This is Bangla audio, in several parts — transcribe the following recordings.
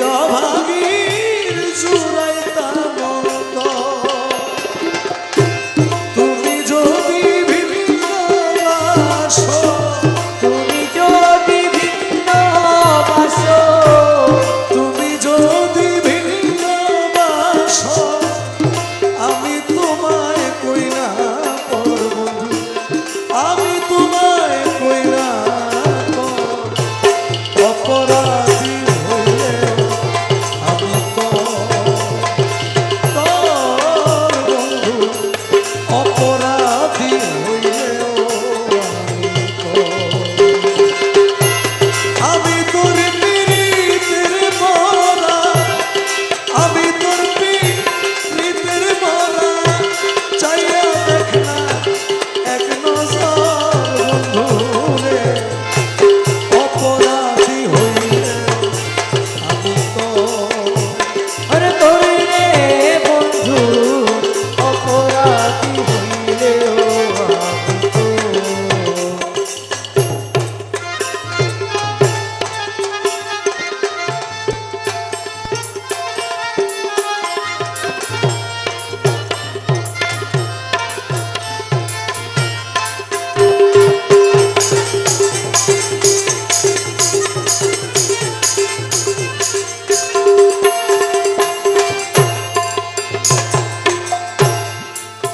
Yava bir şuraya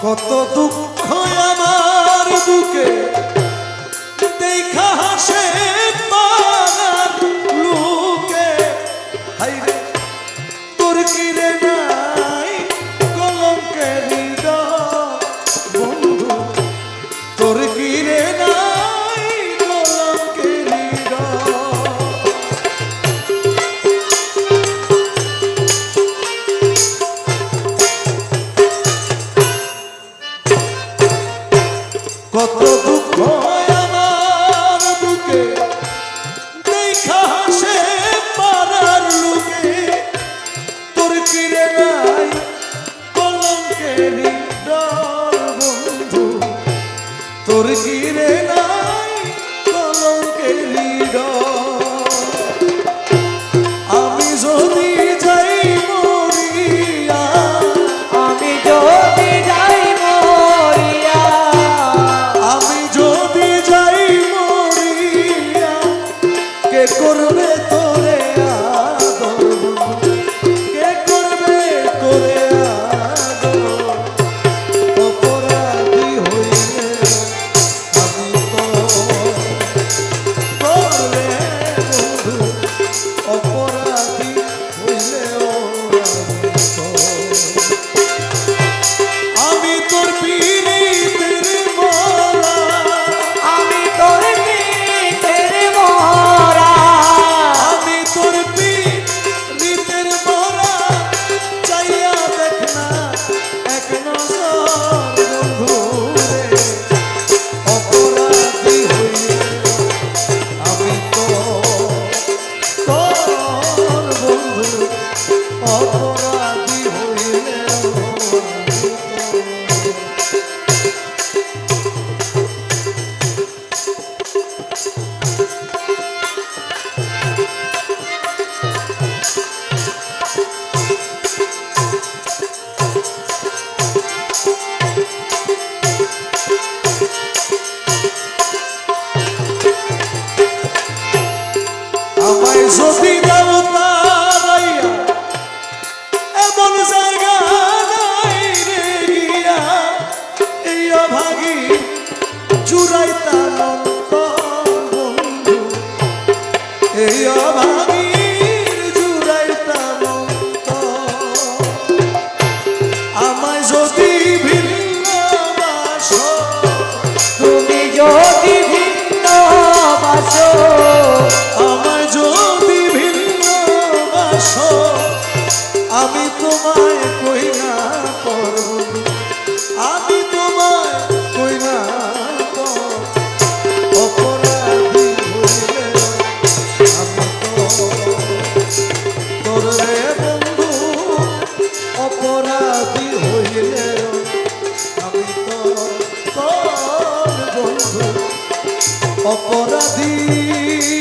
কত দুঃখ আমার বুকে। দেখা হাসে পাড়ার লোকে। হাইরে তোর কিরে না? তোর শিরে নাই কলঙ্কের হৃদয় Hey, yeah, অপরাধী।